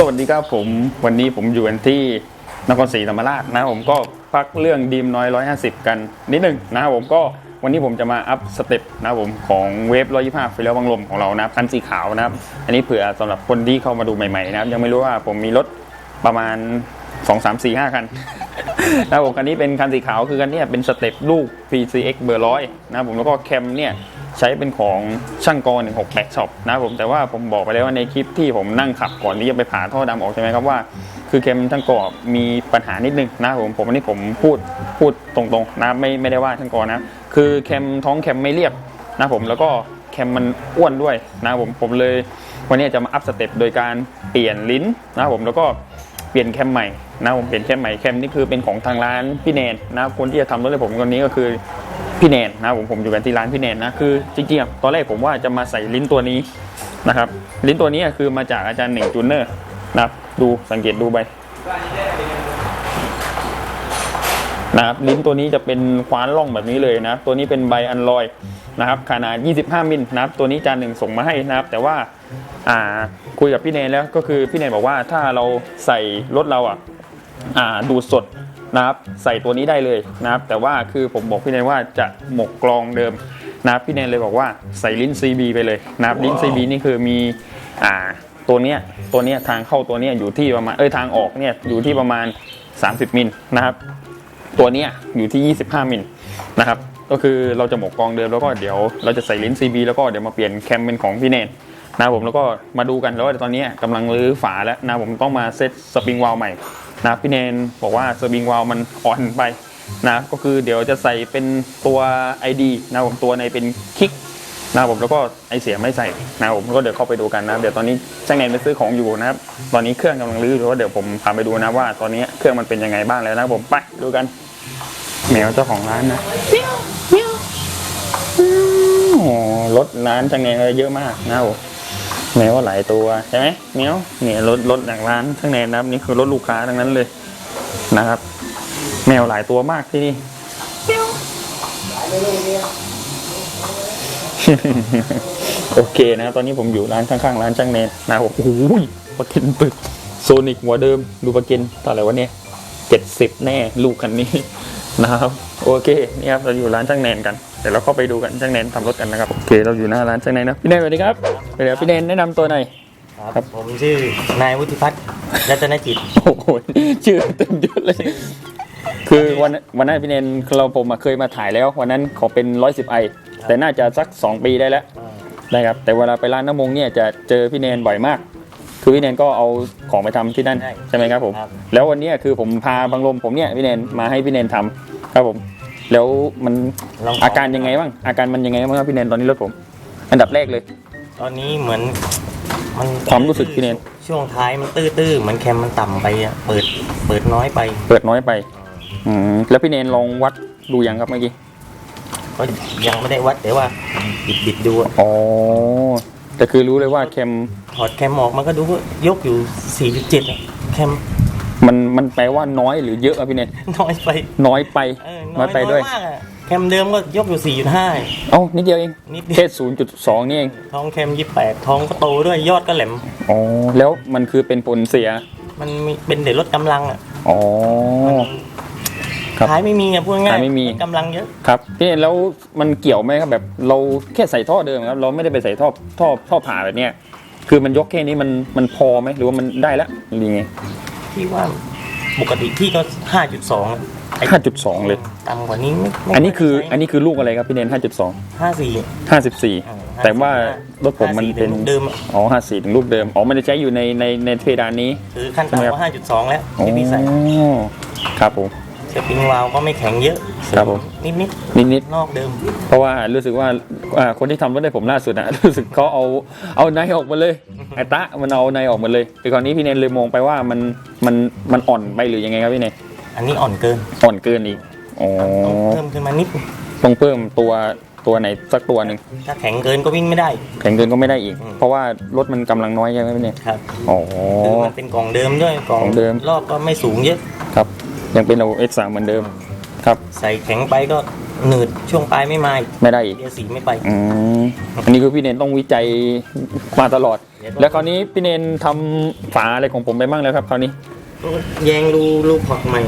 สวัสดีครับผมวันนี้ผมอยู่กันที่นครศรีธรรมราชนะผมก็พักเรื่องดีมน้อย150 กันนิดนึงนะครับผมก็วันนี้ผมจะมาอัพสเต็ปนะครับผมของเวฟ125ฟิลเลอร์บังลมของเรานะครับคันสีขาวนะครับ อันนี้เผื่อสำหรับคนที่เข้ามาดูใหม่ๆนะครับ ยังไม่รู้ว่าผมมีรถประมาณ 2 3 4 5 คันนะครับผมคันนี้เป็นคันสีขาวคือคันนี้เป็นสเต็ปลูก PCX เบอร์ร้อยนะครับผมแล้วก็แคมเนี่ย ใช้เป็นของช่างกร168ช็อปนะครับผมแต่ว่าผมบอกไปแล้วว่าในคลิปที่ผมนั่งขับก่อนที่จะไปผ่าท่อดำออกใช่ไหมครับว่า คือเคมช่างกรมีปัญหานิดนึงนะครับผมผมวันนี้ผมพูดพูดตรงๆนะไม่ไม่ได้ว่าช่างกรนะคือแคมท้องแคมไม่เรียบนะครับผมแล้วก็แคมมันอ้วนด้วยนะครับผมผมเลยวันนี้จะมาอัพสเต็ปโดยการเปลี่ยนลิ้นนะครับผมแล้วก็ ปลี่ยนแคมใหม่นะผมเปลี่ยนแคมใหม่แคมนี่คือเป็นของทางร้านพี่แนนนะครับคนที่จะทำรถให้ผมคนนี้ก็คือพี่แนนนะผมผมอยู่กันที่ร้านพี่แนนนะคือจริงๆตอนแรกผมว่าจะมาใส่ลิ้นตัวนี้นะครับลิ้นตัวนี้คือมาจากอาจารย์หนึ่งจูเนอร์นะครับดูสังเกตดูไปนะครับลิ้นตัวนี้จะเป็นคว้านล่องแบบนี้เลยนะ ตัวนี้เป็นใบอันลอย นะครับขนาด 25 มิลนะครับตัวนี้จานหนึ่งส่งมาให้นะครับแต่ว่าอ่าคุยกับพี่เนนแล้วก็คือพี่เนนบอกว่าถ้าเราใส่รถเราอะอ่าดูดสดนะครับใส่ตัวนี้ได้เลยนะครับแต่ว่าคือผมบอกพี่เนนว่าจะหมกกลองเดิมนะครับพี่เนนเลยบอกว่าใส่ลิ้น CB ไปเลยนะครับลิ้น CB นี่คือมีอ่าตัวเนี้ยตัวเนี้ยทางเข้าตัวเนี้ยอยู่ที่ประมาณเอ้ยทางออกเนี่ยอยู่ที่ประมาณ 30 มิลนะครับตัวเนี้ยอยู่ที่ 25 มิลนะครับ ก็คือเราจะหมกกองเดิมแล้วก็เดี๋ยวเราจะใส่ลิ้น CB แล้วก็เดี๋ยวมาเปลี่ยนแคมเป็นของพี่เนนนะผมแล้วก็มาดูกันแล้วว่าตอนนี้กำลังรื้อฝาแล้วนะผมต้องมาเซตสปริงวาลวใหม่นะพี่เนนบอกว่าสปริงวาลวมันอ่อนไปนะก็คือเดี๋ยวจะใส่เป็นตัว ID นะผมตัวในเป็นคิกนะผมแล้วก็ไอเสียไม่ใส่นะผมก็เดี๋ยวเข้าไปดูกันนะเดี๋ยวตอนนี้ช่างแนนไปซื้อของอยู่นะครับตอนนี้เครื่องกำลังรื้อแล้วเดี๋ยวผมพาไปดูนะว่า ตอนนี้เครื่องมันเป็นยังไงบ้างแล้วนะผมไปดูกัน แมวเจ้าของร้านนะโอ้โหรถร้านจังเนนเยอะมากนะผมแมวหลายตัวใช่ไหมแมวเนี่ยรถรถอย่างร้านจังเนนนะครับนี่คือรถลูกค้าทั้งนั้นเลยนะครับ แมวหลายตัวมากที่นี่โอเคนะครับตอนนี้ผมอยู่ร้านข้างๆร้านจังเนนนะผมโอ้ยปลาเกนปึกโซนิกหัวเดิมดูปลาเกนเท่าไหร่วะเนี่ยเจ็ดสิบแน่ลูกคันนี้ นะครับโอเคนี่ครับเราอยู่ร้านช่างแนนกันเดี๋ยวเราเข้าไปดูกันช่างแนนทำรถกันนะครับโอเคเราอยู่หน้าร้านช่างแนนนะพี่แนนสวัสดีครับเดี๋ยวพี่แนนแนะนำตัวหน่อยครับผมชื่อนายวุฒิพัฒน์รัตนจิตโอ้โหชื่อเต็มยศเลย คือวันวันนั้นพี่แนนเราผมอะเคยมาถ่ายแล้ว วันนั้นขอเป็นร้อยสิบไอแต่น่าจะสักสองปีได้แล้วนะครับแต่เวลาไปร้านน้ำมงเนี่ยจะเจอพี่แนนบ่อยมาก คือพี่แนนก็เอาของไปทำที่นั่นใช่ไหมครับผมครับแล้ววันเนี้ยคือผมพาบังลมผมเนี่ยพี่แนนมาให้พี่แนนทำครับผม แล้วมันลงขอาการยังไงบ้างอาการมันยังไงบ้างครับพี่แนนตอนนี้รถผม อันดับแรกเลย ตอนนี้เหมือนมันความรู้สึกพี่เนนช่วงท้ายมันตื้อๆเหมือนแคมมันต่ำไปอะเปิดเปิดน้อยไป เปิดน้อยไปอืมแล้วพี่แนนลองวัดดูยังครับเมื่อกี้ก็ยังไม่ได้วัดแต่ว่าบิดบิดๆดูอะอ๋อ แต่คือรู้เลยว่าแคมถอดแคมออกมันก็ดูว่ายกอยู่ 4.7อะแคมมันมันแปลว่าน้อยหรือเยอะอะพี่แนนน้อยไปน้อยไปเออน้อยไปด้วย มากอะแคมเดิมก็ยกอยู่ 4.5 เอ้านิดเดียวเองนิดเดียว แค่ศูนย์จุดสองนี่เองท้องแคม 28 ท้องก็โตด้วยยอดก็แหลม อ๋อแล้วมันคือเป็นผลเสียมันมีเป็นเด็กลดกำลังอะอ๋อ ครับท้ายไม่มีอะพูดง่ายท้ายไม่มีลดกำลังเยอะ ครับพี่แล้วมันเกี่ยวไหมครับแบบเราแค่ใส่ท่อเดิมครับเราไม่ได้ไปใส่ท่อท่อท่อผ่าแบบเนี้ยคือมันยกแค่นี้มันมันพอไหมหรือว่ามันได้แล้วหรือไงที่ว่าปกติที่ก็ 5.2อะไอ้ห้าจุดสองเลย ต่ำกว่านี้ไม่ไม่อันนี้คือใช้อันนี้คือลูกอะไรครับพี่เนนห้าจุดสอง54 ห้าสิบสี่อ่าแต่ว่ารถผมมันเป็น54เดิมอะ อ๋อห้าสี่ถึงลูกเดิมอ๋อมันจะใช้อยู่ในในในเพดานนี้ คือขั้นต่ำว่า5.2 แล้วอ๋อที่พี่ใส่ครับผม สปริงวาล์วก็ไม่แข็งเยอะครับผม นิดนิดนิดนิดๆนอกเดิมๆเพราะว่ารู้สึกว่าอ่าคนที่ทำรถให้ผมล่าสุดอะรู้สึกเขาเอาเอาในออกมาเลยไอ้ตะมันเอาในออกมาเลยแต่คราวนี้พี่เนนเลยมองไปว่ามันมันมันอ่อนไปหรือยังไงครับพี่เนนอันนี้อ่อนเกินอ่อนเกินอีกอ๋อต้องเพิ่มขึ้นมานิดต้องเพิ่มตัวตัวไหนสักตัวหนึ่งถ้าแข็งเกินก็วิ่งไม่ได้ แข็งเกินก็ไม่ได้อีกอืมเพราะว่ารถมันกำลังน้อยใช่ไหมพี่เนี่ยครับ อ๋อ คือมันเป็นกล่องเดิมด้วยกล่องของเดิม รอบก็ไม่สูงเยอะ ครับ ยังเป็นเรา X3 เหมือนเดิมครับใส่แข็งไปก็หนืดช่วงปลายไม่มาอีกไม่ได้อีกเดียวสีไม่ไปอืมอันนี้คือพี่เนนต้องวิจัยมาตลอด แล้วคราวนี้พี่เนนทำฝาอะไรของผมไปบ้างแล้วครับคราวนี้แยงรูรูพอร์ตใหม่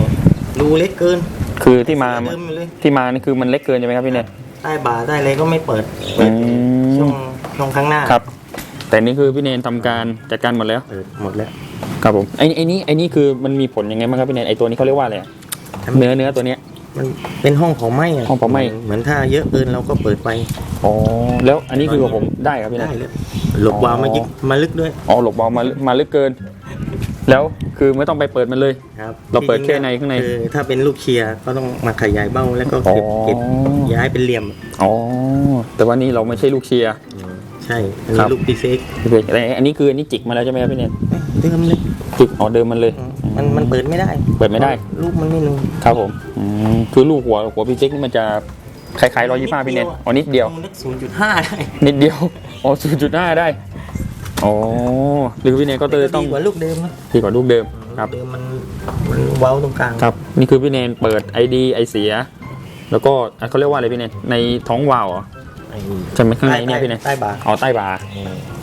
รูเล็กเกิน คือที่มาเดิมอยู่เลย ที่มานี่คือมันเล็กเกินใช่ไหมครับพี่เนน ใต้บ่าใต้อะไรก็ไม่เปิดเปิดอืม ช่วงช่วงข้างหน้าครับ แต่นี่คือพี่เนนทำการจัดการหมดแล้ว เปิดหมดแล้ว ครับผมไอ้ไอ้นี่ไอ้นี่คือมันมีผลยังไงบ้างครับพี่เนนไอ้ตัวนี้เขาเรียกว่าอะไรอะเนื้อเนื้อตัวเนี้ย มันเป็นห้องเผาไหม้ะห้องเผาไหม้ เหมือนถ้าเยอะเกินเราก็เปิดไฟอ๋อแล้วอันนี้คือของผมได้ครับพี่เนได้น เลยหลบวาล์วมายึกมาลึกด้วยอ๋อหลบเบามามาลึกเกิน แล้วคือไม่ต้องไปเปิดมันเลย ครับเราเปิดแค่ในข้างในคือถ้าเป็นลูกเชียร์ก็ต้องมาขยายเบ้าแล้วก็เก็บอ๋อ เก็บย้ายเป็นเหลี่ยมอ๋อแต่ว่านี่เราไม่ใช่ลูกเชียร์ ใช่ อันครันี้บ ลูกดีเฟกแต่อันนี้คืออันนี้จิกมาแล้วใช่ไหมครับพี่เนนเดิมเลยจิกอ๋อเดิมมันเลยมันมันเปิดไม่ได้เปิดไม่ได้ลูกมันไม่นูนครับผมอืมคือลูกหัวหัวพี่เจ๊กนี่มันจะคล้ายๆร้อยยี่ห้าพี่เนนอ๋อนิดเดียว มันศูนย์จุดห้าได้นิดเดียว อ๋อศูนย์จุดห้าได้ อ๋อ หรือพี่เนนก็เตอต้องดีกว่าลูกเดิมนะดีกว่าลูกเดิม ครับลูกเดิมมันมันเว้าตรงกลางครับ นี่คือพี่เนนเปิดไอดีไอเสีย แล้วก็อะเขาเรียกว่าอะไรพี่เนนในท้องวาล์วเหรอไอ้ ใช่ไหมข้างในเนี่ยพี่เนนใต้บ่าอ๋อใต้บาร์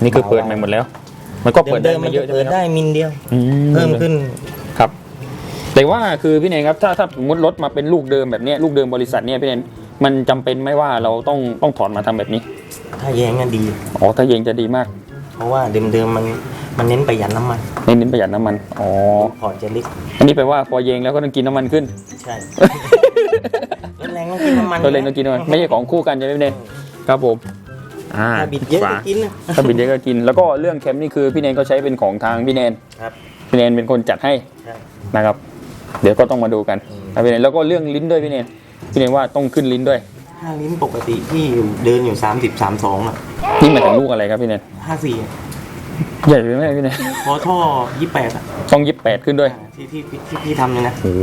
นี่คือเปิดใหม่หมดแล้ว มันก็เปิดได้เดิมๆไม่มันเยจะอะใช่เปิไหมดครับได้มิลเดียวอืเพิ่มขึ้นครับ แต่ว่าคือพี่เนนครับถ้าถ้าสมมติรถมาเป็นลูกเดิมแบบเนี้ยลูกเดิมบริษัทเนี่ยพี่เนนมันจำเป็นไหมว่าเราต้องต้องถอนมาทำแบบนี้ ถ้าแย้งกันดีอ๋อถ้าเยงจะดีมาก เพราะว่าเดิมๆมันมันเน้นประหยัดน้ำมัน เน้นประหยัดน้ำมัน อ๋อพอร์ตจะเล็กอันนี้แปลว่าพอเยงแล้วก็ต้องกินน้ำมันขึ้น ใช่รถแรงต้องกินน้ำมันก็เลยต้องกินน้ำมัน ไม่ใช่ของคู่กันใช่ไหมพี่เนน ครับผมอ่าถ้าบิดเยอะฝาก็กินนะ ถ้าบิดเยอะก็กิน แล้วก็เรื่องแคมนี่คือพี่เนนก็ใช้เป็นของทางพี่เนนครับพี่เนนเป็นคนจัดให้ใช่นะครับ เดี๋ยวก็ต้องมาดูกันอืมนะพี่เนนแล้วก็เรื่องลิ้นด้วยพี่เนนพี่เนนว่าต้องขึ้นลิ้นด้วยถ้าลิ้นปกติที่อยู่เดินอยู่สามสิบสามสองอะนี่หมายถึงลูกอะไรครับพี่เนนห้าสี่ใหญ่ไปไหมพี่เนนพอท่อยี่แปดอะต้องยิบแปดขึ้นด้วยที่ที่ที่ที่พี่ทำเลยนะโอ้โห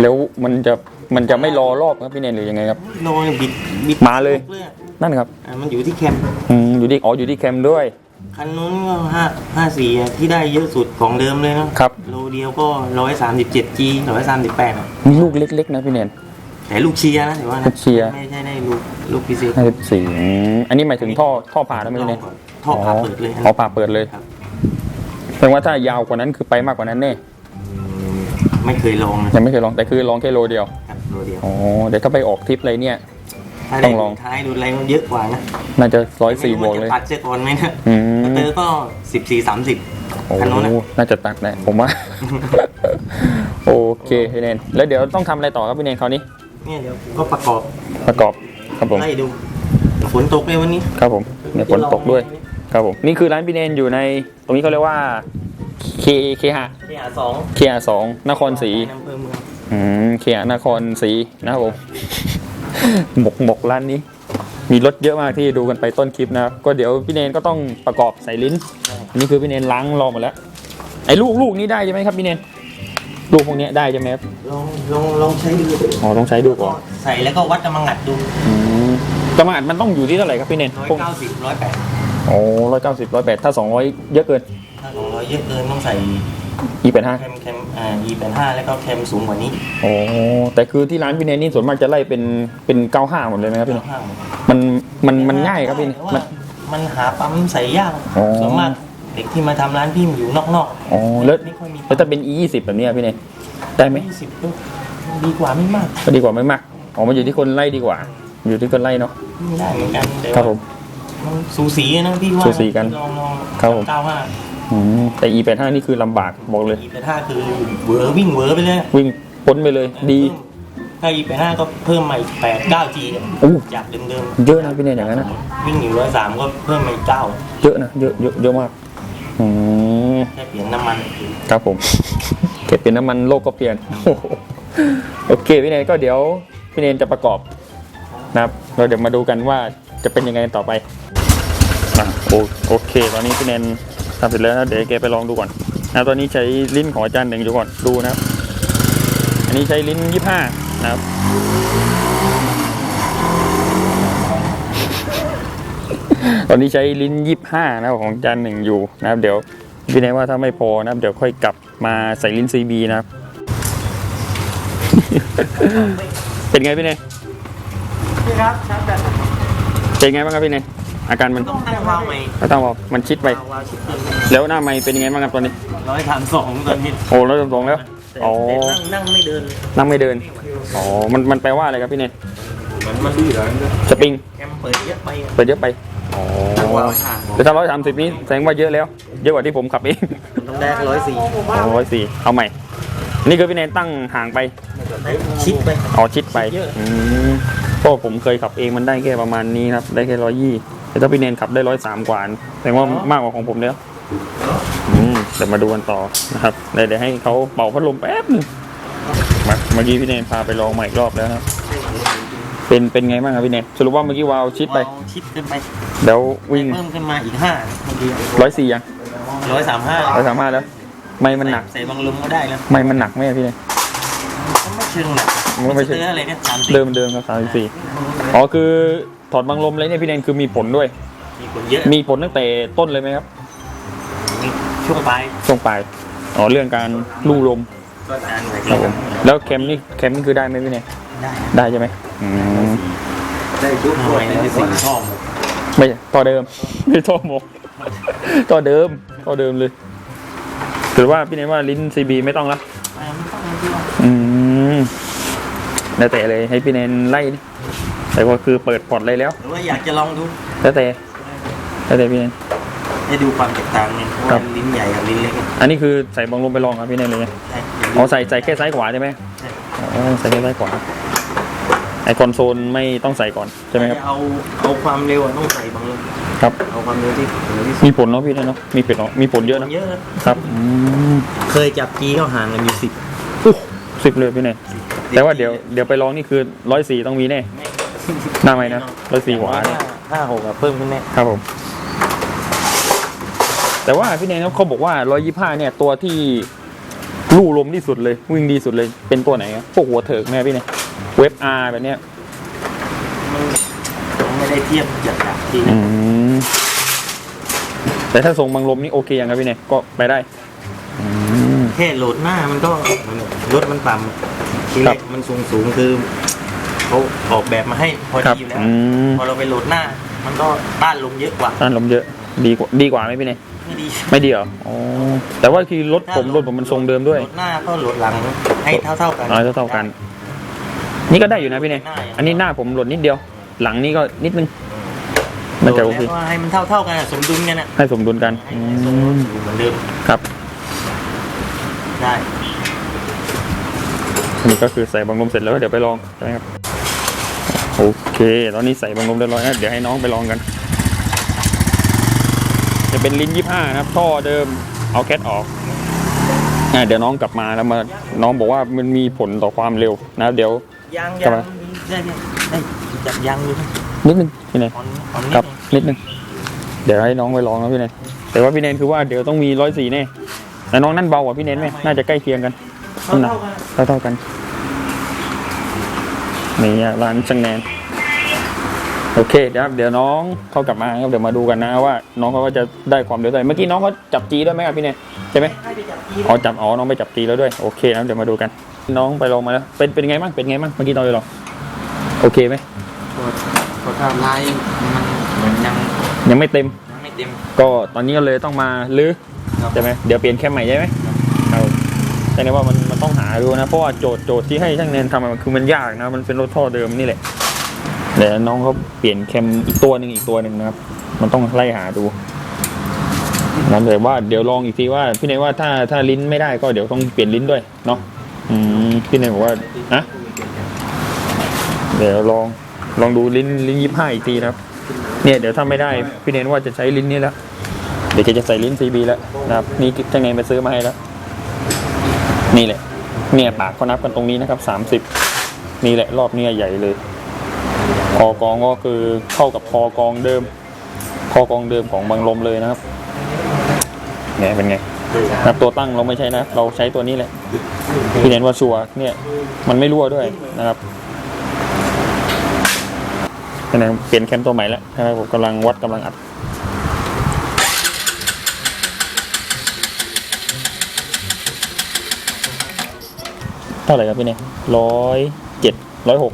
แล้วมันจะมันจะไม่รอรอบครับพี่เนนหรือยังไงครับโดนบิดบิดมาเลย อะ นั่นครับอะมันอยู่ที่แคมอืมอยู่ที่อ๋ออยู่ที่แคมด้วย คันนู้นก็ห้าห้าสี่ที่ได้เยอะสุดของเดิมเลยนะครับ โลเดียวก็ร้อยสามสิบเจ็ดจีร้อยสามสิบแปดมีลูกเล็ก ๆ นะพี่เนน แต่ลูกเชียร์นะถือว่าลูนะกเชียร์ ไม่ใช่ได้ลูกลูกพิเศษห้าสิบสี่อันนี้หมายถึงท่อท่อผ่าแล้วไหมพี่เนนท่อผ่าเปิดเลยอ๋อผ่าเปิดเลยครับ แสดงว่าถ้ายาวกว่านั้นคือไปมากกว่านั้นแน่อืมไม่เคยลองนะยังไม่เคยลองแต่คือลองแค่โลเดียว ครับโลเดียว อ๋อเดี๋ยวถ้าไปออกทริปอะไรเนี่ย ถ้าต้ได้องลอง ท้ายดูอะไรมันเยอะกว่านะน่าจะร้อยสี่ไม่บรู้วกเลยว่าจะตัดเสียก่อนไหมนะอืม เตอร์ก็สิบสี่สามสิบโอ้คันนู้นน่ะน่าจะตัดแหละผมว่า โอเคพี่เนนแล้วเดี๋ยวต้องทำอะไรต่อครับพี่เนนคราวนี้ เนี่ยเดี๋ยวก็ประกอบประกอบครับผม ไล่ดูฝนตกเลยวันนี้ครับผมเนี่ยฝนตกด้วย ครับผม นี่คือร้านพี่เนนอยู่ใน ตรงนี้เขาเรียกว่า เคเคหะที่หาสองเคหะสองนครศรี อำเภอเมืองอืมเคหะนครศรีนะครับผม หมกหมกร้านนี้ มีรถเยอะมากที่ดูกันไปต้นคลิปนะครับก็เดี๋ยวพี่เนนก็ต้องประกอบใส่ลิ้นอันนี้คือพี่เนนล้างรอหมดแล้ว ไอ้ลูกลูกนี้ได้ใช่ไหมครับพี่เนนลูกพวกเนี้ยได้ใช่ไหมครับลองลองลองใช้ดูอ๋อต้องใช้ดูก่อนใส่แล้วก็วัดกำลังอัดดูอืมกระมาดมันต้องอยู่ที่เท่าไหร่ครับพี่เนนร้อยพวกเก้าสิบร้อยแปดโอ้ร้อยเก้าสิบร้อยแปดถ้าสองร้อยเยอะเกินถ้าสองร้อยเยอะเกินต้องใส่ อีเป็นห้า แคมแคมอ่า E เป็นห้าแล้วก็แคมสูงกว่านี้โอ้แต่คือที่ร้านพี่เนนนี่ส่วนมากจะไล่เป็นเป็นเก้าห้าหมดเลยไหมครับพี่เนนข้างมันมันมันง่ายครับพี่เนนแต่ว่ามัน มันหาปั๊มใส่ยากอ๋อ ส่วนมากเด็กที่มาทำร้านพี่มันอยู่นอกอ๋อๆแล้วไม่ค่อยมีแล้วถ้าเป็น e ยี่สิบแบบเนี้ยพี่เนนได้ไหมยี่สิบก็ดีกว่าไม่มากก็ดีกว่าไม่มากอ๋อมันอยู่ที่คนไล่ดีกว่า อยู่ที่คนไล่เนาะไม่ได้เหมือนกันแต่ครับผว่ามมันสูสีนะพี่ว่าสูสีกันลองลองครับผม เก้าห้า อืมแต่ e แปดห้านี่คือลำบากบอกเลย อีเป็นห้าคือเวอร์วิ่งเวอร์ไปเลยวิ่งพ้นไปเลยดี ถ้าอีเป็นห้าก็เพิ่มมาอีกแปดเก้าจีอู้จากเดิมเยอะนะพี่เนนอย่างนั้นนะๆวิ่งอยู่ร้อยสามก็เพิ่มมาอีกเก้าเยอะนะเยอะเยอะเยอะมากอืมแค่เปลี่ยนน้ำมันครับผม เก็บเป็นน้ำมันโลกก็เปลี่ยนโอ้โหโอเคพี่เนนก็เดี๋ยวพี่เนนจะประกอบนะครับเราเดี๋ยวมาดูกันว่าจะเป็นยังไงต่อไปอะโอโอเค ตอนนี้พี่เนนทำเสร็จแล้วนะเดี๋ยวแกไปลองดูก่อนนะตอนนี้ใช้ลิ้นของอาจารย์หนึ่งอยู่ก่อนดูนะครับ อันนี้ใช้ลิ้นยี่ห้านะครับตอนนี้ใช้ลิ้นยี่ห้านะครับของอาจารย์หนึ่งอยู่นะครับ เดี๋ยวพี่เนนว่าถ้าไม่พอนะครับ เดี๋ยวค่อยกลับมาใส่ลิ้นซีบีนะครับ เป็นไงพี่เนนครับชาร์จแบตเป็นไงบ้างครับพี่เนย อาการมันต้องตั้งวาล์วใหม่ก็ต้องบอกมันชิดไป วาล์วชิดเกินแล้วหน้าไม้เป็นยังไงบ้างครับตอนนี้ ร้อยสามสองตอนนี้โอ้ร้อยสองแล้ว แต่อ๋อ แต่นั่งนั่งไม่เดินเลยนั่งไม่เดิน อ๋อ มันมันแปลว่าอะไรครับพี่เนยเหมือนมันดื้อเหรอสปริงแคมเปิดเยอะไปเปิดเยอะไป อ๋อตั้งวาล์วห่างแต่ถ้าร้อยสามสิบนี้แสดงว่าเยอะแล้ว เยอะกว่าที่ผมขับเองมันต้องได้ร้อยสี่ร้อยสี่เอาใหม่ นี่คือพี่เนยตั้งห่างไป ชิดไป อ๋อชิดไปเยอะ อืมก็ผมเคยขับเองมันได้แค่ประมาณนี้ครับ ได้แค่ร้อยยี่ แต่ถ้าพี่เนนขับได้ร้อยสามกว่าแสดงว่ามากกว่าของผมแล้วอืมเดี๋ยวมาดูกันต่อนะครับเดี๋ยวเดี๋ยวให้เขาเป่าพัดลมแป๊บหนึงมาเมื่อกี้พี่เนนพาไปลองใหม่อีกรอบแล้วนะครับเป็นเป็นไงบ้างครับพี่เนนสรุปว่าเมื่อกี้วาล์วชิดไปวาล์วชิดขึ้นไปเดี๋ยววิ่งเพิ่มขึ้นมาอีกห้าเมื่อกี้ร้อยสี่ยังร้อยสามห้าร้อยสามห้าแล้วไม่มันหนักใส่บังลมก็ได้แล้วไม่มันหนักไหมอะพี่เนนก็ไม่เชิงหนักมันก็ไม่เชิงเจออะไรเนี่ยสามสิบเดิมเดิมครับสามสี่อ๋อคือ ถอดบังลมเลยเนี่ยพี่เนนคือมีผลด้วย มีคนเยอะมีผลตั้งแต่ต้นเลยไหมครับช่วงปลายช่วงปลายอ๋อเรื่องการลู่ลมก็นานหน่อยครับผมแล้วแคมนี่แคมนี่คือได้ไหมพี่เนี่ยได้ได้ใช่ไหมอืมได้ยุบทำไมได้สี่ช่องไม่ต่อเดิม ไม่ท่อหมกต่อเดิมต่อเดิมเลยถือว่าพี่เนี่ยว่าลิ้นซีบีไม่ต้องละไม่ต้องไม่ต้องอืมแล้วแต่เลยให้พี่เนนไล่ดิ แต่ว่าคือเปิดพอร์ตเลยแล้ว หรือว่าอยากจะลองดูแล้วแต่แล้วแต่พี่เนน ให้ดูความแตกต่างเนี่ยเพราะครัว่าบ ลิ้นใหญ่กับลิ้นเล็กเนี่ยอันนี้คือใส่บังลมไปลองครับพี่เนนเลยไงใช่อ๋อใส่ใส่แค่ซ้ายขวาใช่ไหมใช่อ๋อใส่แค่ซ้ายขวาไอคอนโซลไม่ต้องใส่ก่อนใช่ไหมครับเอาเอาความเร็วอะต้องใส่บังลมครับ เอาความเร็วที่เร็วที่สุดมีผลเนาะพี่เนาะมีผลเนาะมีผลเยอะนะเยอะนะครับอืมเคยจับจีก็ห่างกันอยู่สิบสิบเลยพี่เนี่ยแต่ว่าเดี๋ยวเดี๋ยวไปลองนี่คือร้อยสี่ต้องมีแน่ หน้าไหมนะร้อยสี่หัวเนี่ยห้าหกอะเพิ่มขึ้นแน่ครับผม แต่ว่าพี่เนยเขาบอกว่าร้อยยี่ห้าเนี่ยตัวที่ลู่ลมที่สุดเลยวิ่งดีสุดเลยเป็นตัวไหนครับพวกหัวเถิกไหมพี่เนี่ยเว็บอาร์แบบเนี้ยมันไม่ได้เทียบจากจากที่อืมแต่ถ้าทรงบังลมนี่โอเคยังครับพี่เนี่ยก็ไปได้อืมแค่โหลดหน้ามันก็มันรถมันต่ำทีแรกมันสูงสูงๆคือ เขาออกแบบมาให้พอครับดีอยู่แล้วอืม พอเราไปโหลดหน้า มันก็ต้านลมเยอะกว่าต้านลมเยอะ ดีกว่าดีกว่าไหมพี่เนี่ยไม่ดีไม่ดีเหรออ๋อแต่ว่าคือรถผมรถผมมันทรงเดิมด้วยโหลดหน้าก็โหลดหลังให้เท่าเท่าๆกัน น้อยเท่าๆกัน นี่ก็ได้อยู่นะพี่เนี่ยหน้าอย่างอันนี้หน้าผมหล่นนิดเดียว หลังนี้ก็นิดนึง มันจะโอเค โหลดแล้วก็ให้มันเท่าเท่าๆกันอะสมดุลกันอะให้สมดุลกันให้อืสมดุลมอยู่เหมือนเดิมครับ ได้ นี่ก็คือใส่บังลมเสร็จแล้วเดี๋ยวไปลองใช่ไหมครับ โอเค ตอนนี้ใส่บังลมเรียบร้อยนะเดี๋ยวให้น้องไปลองกัน จะเป็นลิ้นยี่ห้านะครับ ท่อเดิมเอาแคทออกอะเดี๋ยวน้องกลับมาแล้วมา น้องบอกว่ามันมีผลต่อความเร็วนะเดี๋ยวยางครัยาบงได้ได้ได้จับยางอยู่นิดนึงพี่เนยอ่อนอ่อนนิดครับนึงนิดนึงเดี๋ยวให้น้องไปลองนะพี่เนยแต่ว่าพี่เนยคือว่าเดี๋ยวต้องมีร้อยสี่แน่แต่น้องนั่นเบากว่าพี่เนยไหมน่าจะใกล้เคียงกัน เท่าเท่าๆกันเท่าเท่าๆกัน นี่อะร้านช่างแนนโอเคเดี๋ยวเดี๋ยวน้องเขากลับมาครับเดี๋ยวมาดูกันนะว่า น้องเขาก็จะได้ความเร็วเท่าไหร่เมื่อกี้น้องเขาจับจีด้วยไหมครับพี่เนยใช่ไหมให้ไปจับยีอ๋อจับอ๋อน้องไปจับจีแล้วด้วยโอเคนะเดี๋ยวมาดูกัน น้องไปลองมาแล้วเป็นเป็นไงบ้างเป็นไงบ้างเมื่อกี้ตอนไปลองโอเคไหมพอทำลายมันเหมือนยังยังไม่เต็มยังไม่เต็ม ก็ตอนนี้ก็เลยต้องมาลื้อครับใช่ไหมเดี๋ยวเปลี่ยนแคมใหม่ใช่ไหมเอาแต่เนี่ยว่ามันมัน ต้องหาดูนะ เพราะว่าโจทย์โจทย์ที่ให้ช่างเนนทำมันคือมันยากนะ มันเป็นรถท่อเดิมนี่แหละเดี๋ยวน้องเขาเปลี่ยนแคมอีกตัวหนึ่งอีกตัวหนึ่งนะครับ มันต้องไล่หาดูนะแต่ว่าเดี๋ยวลองอีกทีว่าพี่เนยว่าถ้าถ้าลิ้นไม่ได้ก็เดี๋ยวต้องเปลี่ยนลิ้นด้วยเนาะอืมพี่เนยบอกว่าอะเดี๋ยวลองลองดูลิ้นลิ้นยี่ห้าอีกทีนะครับ เนี่ยเดี๋ยวถ้าไม่ได้พี่เนนว่าจะใช้ลิ้นนี้แล้วเดี๋ยวจะใส่ลิ้น CB แล้วนะครับนี่ช่างเนนไปซื้อมาให้แล้วนี่แหละ เนี่ยปากเขานับกันตรงนี้นะครับสามสิบนี่แหละรอบเนี้ยใหญ่เลย คอกองก็คือเข้ากับคอกองเดิม คอกองเดิมของบางลมเลยนะครับเนี่ยเป็นไงนับตัวตั้งเราไม่ใช่นะ เราใช้ตัวนี้แหละพี่เน้นว่าชัวเนี่ย มันไม่รั่วด้วยนะครับช่างเนเปลี่ยนแคมตัวใหม่แล้วนะครับผมกำลังวัดกำลังอัด เท่าไหร่ครับพี่เนี่ยร้อยเจ็ดร้อยหก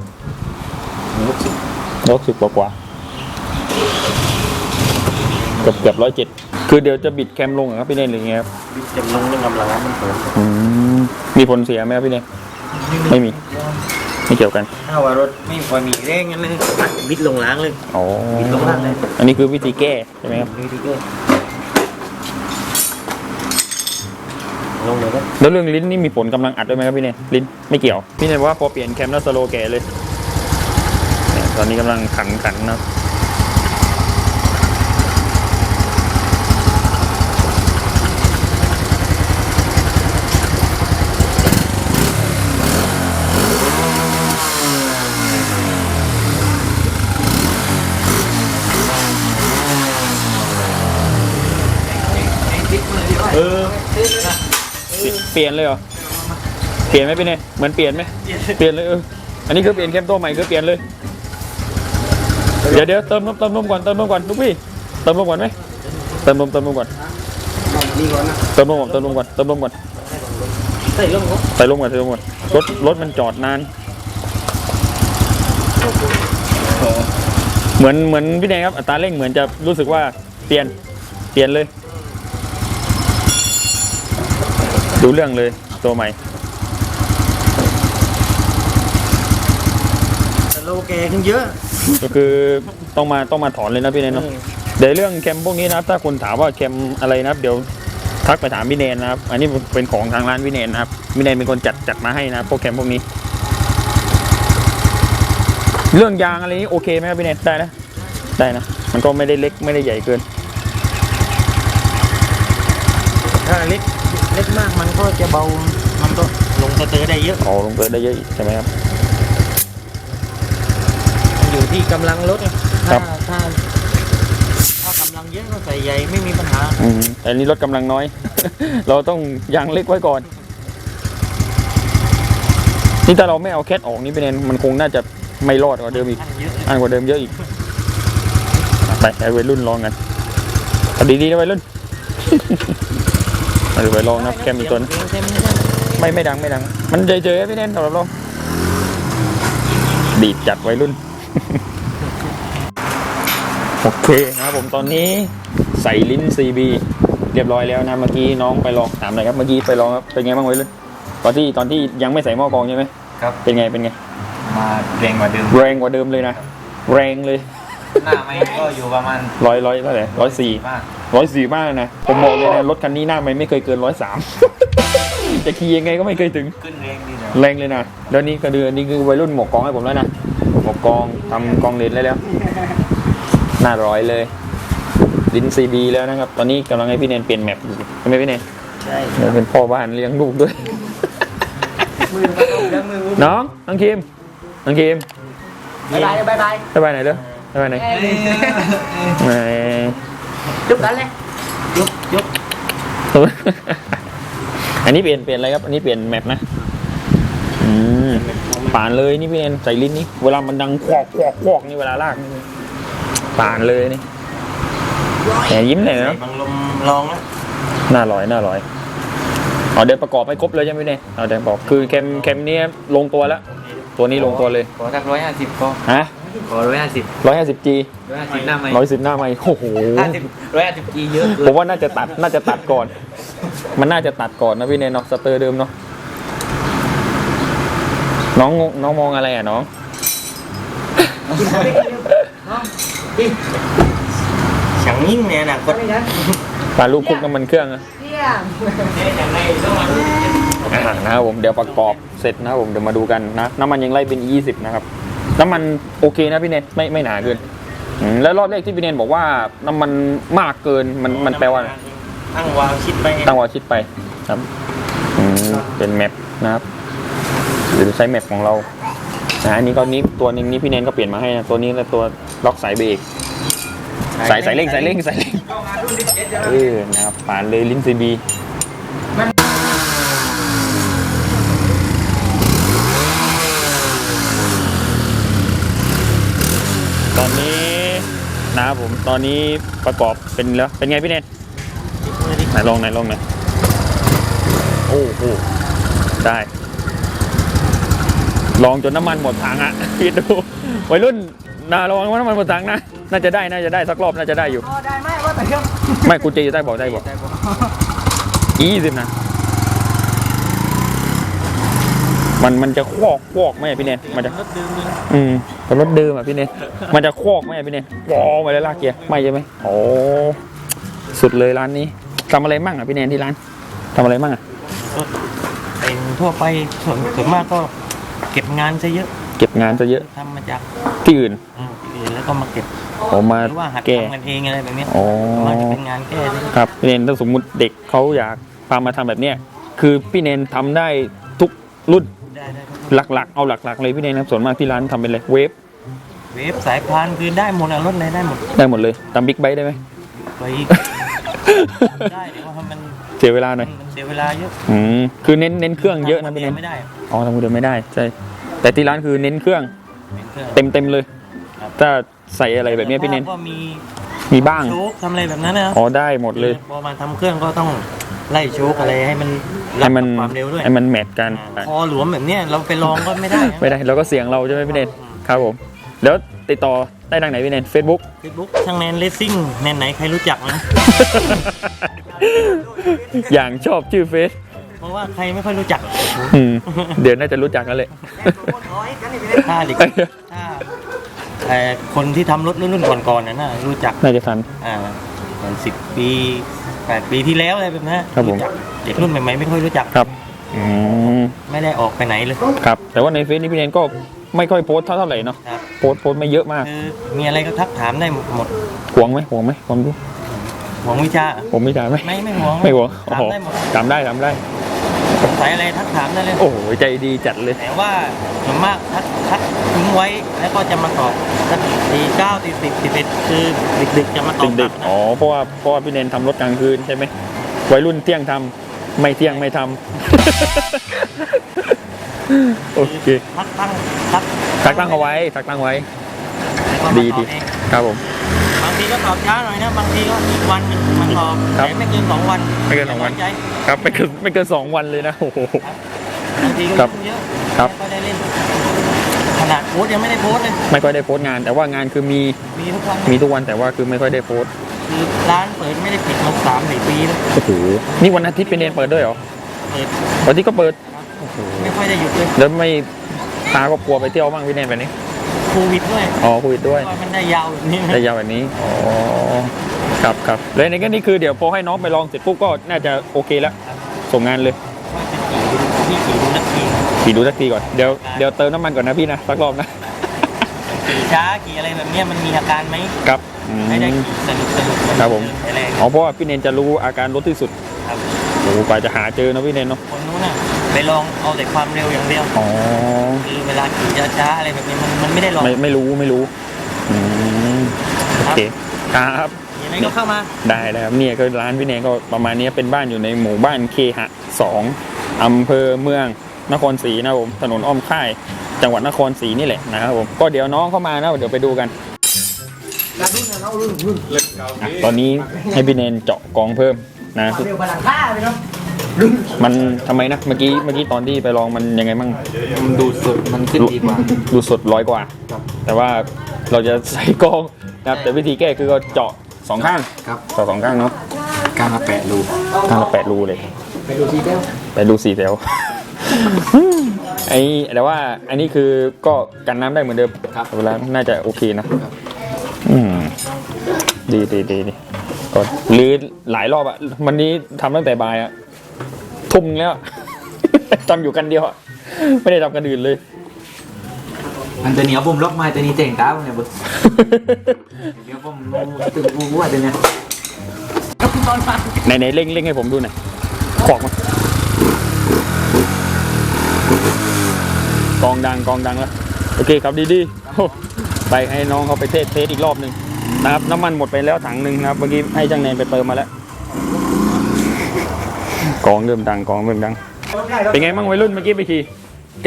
ร้อยสิบกว่ากว่าเกือบเกือบร้อยเจ็ดคือเดี๋ยวจะบิดแคมลงเหรอครับพี่เนนหรือไงครับจะลงเรื่องกำลังมันเสริมอืมมีผลเสียไหมครับพี่เนนไม่มี ไม่เกี่ยวกันถ้าว่ารถไม่พอมีแรงงั้นเลยบิดลงล้างเลยอ๋อบิดลงล้างเลย อันนี้คือวิธีแก้ใช่ไหมครับดูดิเก้ ลงเลยครับแล้วเรื่องลิ้นนี่มีผลกำลังอัดด้วยไหมครับพี่เนนลิ้นไม่เกี่ยว พี่เนนบอกว่าพอเปลี่ยนแคมแล้วสโลว์แก่เลยเนี่ยตอนนี้กำลังขันขันนะเออ เปลี่ยนเลยเหรอ เปลี่ยนไหมพี่เนยเหมือนเปลี่ยนไหมเปลี่ยนเลยเออ อันนี้คือเปลี่ยนแคมโตใหม่คือเปลี่ยนเลย เดี๋ยวเดี๋ยวเติมนมเติมนมก่อนเติมนมก่อนลูกพี่ เติมนมก่อนไหมเติมนมเติมนมก่อน เติมนมก่อนเติมนมก่อนเติมนมก่อนใส่ลงก็ใส่ลงก่อนใส่ลงก่อนรถรถมันจอดนาน เหมือนเหมือนพี่แดงครับอัตราเร่งเหมือนจะรู้สึกว่าเปลี่ยนเปลี่ยนเลย ดูเรื่องเลยตัวใหม่แต่โลแกขึ้นเยอะ ก็คือต้องมาต้องมาถอนเลยนะพี่แนนเนาะเดี๋ยวเรื่องแคมพวกนี้นะครับ ถ้าคนถามว่าแคมอะไรนะครับ เดี๋ยวทักไปถามพี่แนนนะครับ อันนี้เป็นของทางร้านพี่แนนนะครับพี่แนนเป็นคนจัดจัดมาให้นะพวกแคมพวกนี้ เรื่องยางอะไรนี้โอเคไหมครับพี่แนนได้นะ ได้นะ มันก็ไม่ได้เล็กไม่ได้ใหญ่เกินถ้าเล็ก เล็กมากมันก็จะเบา มันก็ลงสเตอร์ได้เยอะ อ๋อลงเกินได้เยอะอีกใช่ไหมครับมันอยู่ที่กำลังรถไงครัถ้าบถ้าถ้ากำลังเยอะก็ใส่ใหญ่ไม่มีปัญหา อืมแต่อันนี้รถกำลังน้อย เราต้องยางเล็กไว้ก่อน นี่ถ้าเราไม่เอาแคทออกนี่พี่แนนมันคงน่าจะไม่รอดกว่าเดิมอีก อันเยอะอันกว่าเดิมเยอะอีก ไปไอ้วัยรุ่นลองกันเอาดีๆนะวัยรุ่น เอาเดี๋ยวไปลองนะแคมอีกตัวนะเสียงเต็มเลยนะไม่ไม่ดังไม่ดัง มันเฉยๆพี่เน้นสำหรับเราดีดจัดวัยรุ่น โอเคนะครับผมตอนนี้ใส่ลิ้น CB เรียบร้อยแล้วนะเมื่อกี้น้องไปลองถามหน่อยครับเมื่อกี้ไปลองครับเป็นไงบ้างวัยรุ่นตอนที่ตอนที่ยังไม่ใส่หม้อกรองใช่ไหมครับเป็นไงเป็นไง มาแรงกว่าเดิมแรงกว่าเดิมเลยนะแรงเลย หน้าไม่ก็อยู่ประมาณร้อยร้อยเท่าไหร่ร้อยสี่มาก ร้อยสี่มากนะ ผมบอกเลยนะรถคันนี้หน้าไม่ไม่เคยเกินร้อยสามจะขี่ยังไงก็ไม่เคยถึง ขึ้นแรงดีนะแรงเลยนะแล้วนี่ก็เดือนนี่คือวัยรุ่นหมวกกองให้ผมแล้วนะหมวกกองทำกองเลนได้แล้ว หน้าร้อยเลย ลิ้นซีบีแล้วนะครับ ตอนนี้กำลังให้พี่เนนเปลี่ยนแมปอยู่ใช่ไหมพี่เนนใช่เดี๋ยวเป็นพ่อบ้านเลี้ยงลูกด้วย มือมันต้องแล้วมือน้องน้องคิมน้องคิมบายบายบายบายสบายไหนเด้อสบายไหนไหนจุ๊ บกันเลยยกยกอันนี้เปลี่ยนเปลี่ยนอะไรครับ อันนี้เปลี่ยนแมปนะอืมป่านเลยนี่พี่เนนใส่ลิ้นนี่เวลามันดังควอกควอกควอกนี่เวลาลากนี่ป่านเลยนี่แหมยิ้มเลยใส่เนาะบังลมลองแล้วหน้าร้อยหน้าร้อยอ๋อเดี๋ยวประกอบให้ครบเลยใช่ไหมพี่เนนเอาเดี๋ยวบอกคือแคมแคมเนี้ยลงตัวแล้วตัวนี้ลงตัวเลยขอสักร้อยห้าสิบก็ฮะ ขอร้อยห้าสิบร้อยห้าสิบจีร้อยห้าสิบหน้าไม่ร้อยสิบหน้าไม่โอ้โหห้าสิบร้อยห้าสิบกีเยอะเกิผนมว่าน่าจะตัดน่าจะตัดก่อน มันน่าจะตัดก่อนนะพี่เนนเนาะสเตอร์เดิมเนาะน้องงงน้องมองอะไรอะน้องฉังยิ่งเนี่ยนะก็ปลาลูกคลุกน้ำมันเครื่องอะอ่านะครับผมเดี๋ยวประกอบเสร็จนะครับผมเดี๋ยวมาดูกันนะน้ำมันยังไล่เป็น 20 นะครับ น้ำมันโอเคนะพี่เนนไม่ไม่หนาเกินอืมแล้วรอบแรกที่พี่เนนบอกว่าน้ำมันมากเกินมันมันแปลว่าอะไรตั้งวางชิดไปตั้งวาชิดไปครับอืมเป็นแมปนะครับหรือใช้แมปของเรานะอันนี้ก็นี้ตัวหนึงนี่พี่เนนก็เปลี่ยนมาให้นะตัวนี้และตัวล็อกสายเบรกสายสายเร่งสายเร่งสายเร่งเออนะครับผ่านเลยลิ้นซีบีตอนนี้ นะครับผมตอนนี้ประกอบเป็นแล้วเป็นไงพี่เนนไหนลองไหนลองไหนอยโอ้โหได้ ลองจนน้ำมันหมดถังอะคิดดูวัยรุ่นนะระวังว่าน้ำมันหมดถังนะน่าจะได้น่าจะได้สักรอบน่าจะได้อยู่อ๋อได้ไหมว่าแต่เครื่องไม่กูเจอยู่ใต้เบอกได้บอกยี่สิบนะ มันมันจะควอกควอกไหมพี่เนนมันจะรถดื่มเลยอืมแต่รถเดิมอะพี่เนนมันจะควอกไหมพี่เนนวอมาเลยลากเกียร์ไม่ใช่ไหมโอ้สุดเลยร้านนี้ทำอะไรมั่งอะพี่เนนที่ร้านทำอะไรมั่งอะเป็นทั่วไปส่วนส่วนมากก็เก็บงานซะเยอะ เก็บงานซะเยอะทำมาจากที่อื่นอืมที่อื่นแล้วก็มาเก็บออกมาหรือว่าหัดแก้ทำกันเองอะไรแบบเนี้ยอ๋อส่วนมากจะเป็นงานแก้ซะเยอะครับพี่เนนถ้าสมมุติเด็กเขาอยากพามาทำแบบเนี้ยคือพี่เนนทำได้ทุกรุ่น ได้ได้ครับหลักๆ เอาหลักๆ เลยพี่เนนครับส่วนมากที่ร้านทำเป็นเลยเวฟเวฟสายพานคือได้หมดอะรถอะไรได้หมดได้หมดเลยตามบิ๊กไบค์ได้ไหม ไปได้แต่ว่ามันเสียเวลาหน่อยมันเสียเวลาเยอะอืมคือเน้นเน้นเครื่องเยอะนะพี่เนนไม่ได้อ๋อทำคนเดียวไม่ได้ใช่แต่ที่ร้านคือเน้นเครื่องเป็นเครื่อง เต็มเต็มๆเลย ครับ ถ้าใส่อะไรแบบเนี้ยพี่เนนก็มีมีบ้าง โชคทำอะไรแบบนั้นนะครับอ๋อได้หมดเลย พอมาทำเครื่องก็ต้อง ไล่โชคอะไรให้มันรัให้บมันกับความเร็วด้วยให้มันแมทกันอ่าคอหลวมแบบเนี้ยเราไปลองก็ไม่ได้นะไม่ได้เราก็เสียงเราใช่ไหมพี่เนนครับผมแล้วติดต่อได้ทางไหนพี่เนน Facebook เฟซบุ๊กช่างแนนเลสซิ่งแนนไหนใครรู้จักนะ อย่างชอบชื่อเฟซเพราะว่าใครไม่ค่อยรู้จักอืมเดี๋ยวน่าจะรู้จักกันเลยร้อยกันนี่พี่เล่นถ้าเด็กถ้าเอ่อคนที่ทำรถรุ่นๆก่อนๆน่ะน่ารู้จักน่าจะทันอ่าเหมือนสิบปี แปดปีที่แล้วอะไรแบบนั้นครับผม จักเด็กรุ่นใหม่ๆไม่ค่อยรู้จัก ครับอืมไม่ได้ออกไปไหนเลยครับ แต่ว่าในเฟซนี่พี่เนนก็ไม่ค่อยโพสต์เท่าไหร่เนาะครับโพสต์โพสต์ไม่เยอะมากคือมีอะไรก็ทักถามได้หมดหวงไหมหวงไหมความรู้หวงวิชา ผมไม่ถามไหมไม่ไม่หวงไม่หวงถามโอ้โหได้หมดถามได้ถามได้ สงสัยอะไรทักถามได้เลย โอ้โหใจดีจัดเลย แต่ว่าส่วนมากทักทักทิ้งไว้แล้วก็จะมาตอบสัก ตีเก้าตีสิบตีสิบคือดึกๆจะมาตอบดึกๆอ๋อเพราะว่าเพราะว่าพี่เนนทำรถกลางคืนใช่ไหมวัยรุ่นเที่ยงทำไม่เที่ยงไม่ทำ โอเคทักตั้งทักทักตั้งเอาไว้ทักตั้งไว้แล้วก็มาดีตอบดีเองครับผมบางทีก็ตอบช้าหน่อยนะบางทีก็อีกวันหนึงมาตอบครับแต่ไม่เกินสองวันไม่เกินสองวันใจครับไม่เกินไม่เกินสองวันเลยนะโอ้โหบางทีก็ครับยุ่งเยอะครับ ไม่ค่อยได้เล่นข นาดโพสต์ยังไม่ได้โพสต์เลยไม่ค่อยได้โพสต์งาน แต่ว่างานคือมีมีทุกวันมีทุกวันแต่ว่าคือไม่ค่อยได้โพสต์คือร้านเปิดไม่ได้ปิดมาสามสี่ปีแล้วโอ้โหนี่วันอาทิตย์เป็นเนนเปิดด้วยเหรอเปิดวันอาทิตย์ก็เปิดโอ้โหไม่ค่อยได้หยุดเลยแล้วไม่พาครอบครัวไปเที่ยวบ้างพี่เนนแบบนี้โควิดด้วยอ๋อคุยด้วยว่ามันได้ยาวแบบนี้นะได้ยาวแบบนี้อ๋อครับครับแล้วในก็นี่คือเดี๋ยวพอให้น้องไปลองเสร็จปุ๊บก็น่าจะโอเคแล้วส่งงานเลยว่าจะขี่ดูพี่ขี่ดูนักขี่ ขี่ดูสักทีก่อน เดี๋ยวเดี๋ยวเติมน้ำมันก่อนนะพี่นะสักรอบนะ ขี่ช้าขี่อะไรแบบเนี้ยมันมีอาการไหมครับอืม ไม่ได้ขี่สนุกสนุกครับผม อะไรอ๋อเพราะว่าพี่เนนจะรู้อาการรถที่สุดครับโอ้โหกว่าจะหาเจอเนอะพี่เนนเนาะคนนู้นน่ะไปลองเอาแต่ความเร็วอย่างเดียวอ๋อคือเวลาขี่ช้าๆอะไรแบบนี้มันมันไม่ได้ลองไม่ไม่รู้ไม่รู้อืมโอเคครับ ยังไงก็เข้ามาได้แล้วครับเนี่ยก็ร้านพี่เนยก็ประมาณนี้เป็นบ้านอยู่ในหมู่บ้านเคหะสองอำเภอเมือง นครศรีนะครับผมถนนอ้อมค่าย จังหวัดนครศรีนี่แหละนะครับผมก็เดี๋ยวน้องเข้ามานะเดี๋ยวไปดูกันกระดุนนะเรารุ่นรุ่นอะตอนนี้ให้พี่เนนเจาะกองเพิ่มนะ เร็วบาลังค่าเลยครับรุ่นมันทำไมนะเมื่อกี้เมื่อกี้ตอนที่ไปลองมันยังไงมั่ง มันดูสดมันขึ้นดีกว่า ดูสดร้อยกว่าแต่ว่าเราจะใส่กองนะครับแต่วิธีแก้คือก็เจาะสองข้างครับ เจาะสองข้างเนาะการมาแปะรูข้างละแปดรูเลย ไปดูทีเดียวไปดูสี่แถว ไอ้แต่ว่าอันนี้คือก็กันน้ำได้เหมือนเดิมครับเวลาน่าจะโอเคนะอืมดีดีดีดีก็หรือหลายรอบอะวันนี้ทำตั้งแต่บ่ายอะทุ่มแล้วทำอยู่กันเดียวอะไม่ได้ทำกันอื่นเลยอันตัวนี้เอาผมล็อกไม้ตัวนี้เจ๋งตาผมเนี่ยบุเดี๋ยวผมตึงบูว่าตัวเนี้ยตอนมาไหนไหนเร่งเร่งให้ผมดูหน่อยขอกมา กองดังกองดังแล้วโอเคครับดีดีๆโอ้ไปให้น้องเขาไปเทสเทสอีกรอบหนึ่งนะครับน้ำมันหมดไปแล้วถังหนึ่งนะครับเมื่อกี้ให้จ้างแนนไปเติมมาแล้วกองเริ่มดังกองเริ่มดัง เป็นไงบ้างวัยรุ่นเมื่อกี้ไปขี่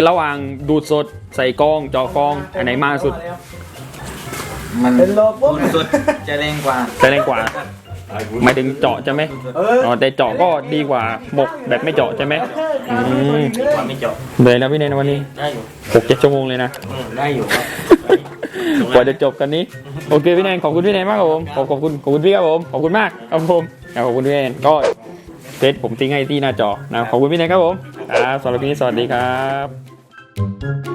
ระหว่างดูดสดใส่กองเจาะกองอันไหนมากสุด มันเป็นโลปุ๊บสดจะแรงกว่าแต่แรงกว่า หมายถึงเจาะใช่ไหมเอออ๋อแต่เจาะก็ดีกว่าหมกแบบไม่เจาะใช่ไหมอืมความไม่เจาะเลยนะพี่เนนวันนี้ได้อยู่หกเจ็ดชั่วโมงเลยนะอืมได้อยู่ครับกว่าจะจบกันนี้โอเคพี่แนนขอบคุณพี่แนนมากครับผมขอบขอบคุณขอบคุณพี่ครับผมขอบคุณมากครับผมครับขอบคุณพี่แนนก็เฟซผมทิ้งให้ที่หน้าจอนะขอบคุณพี่แนนครับผมครับสำหรับวันนี้สวัสดีครับ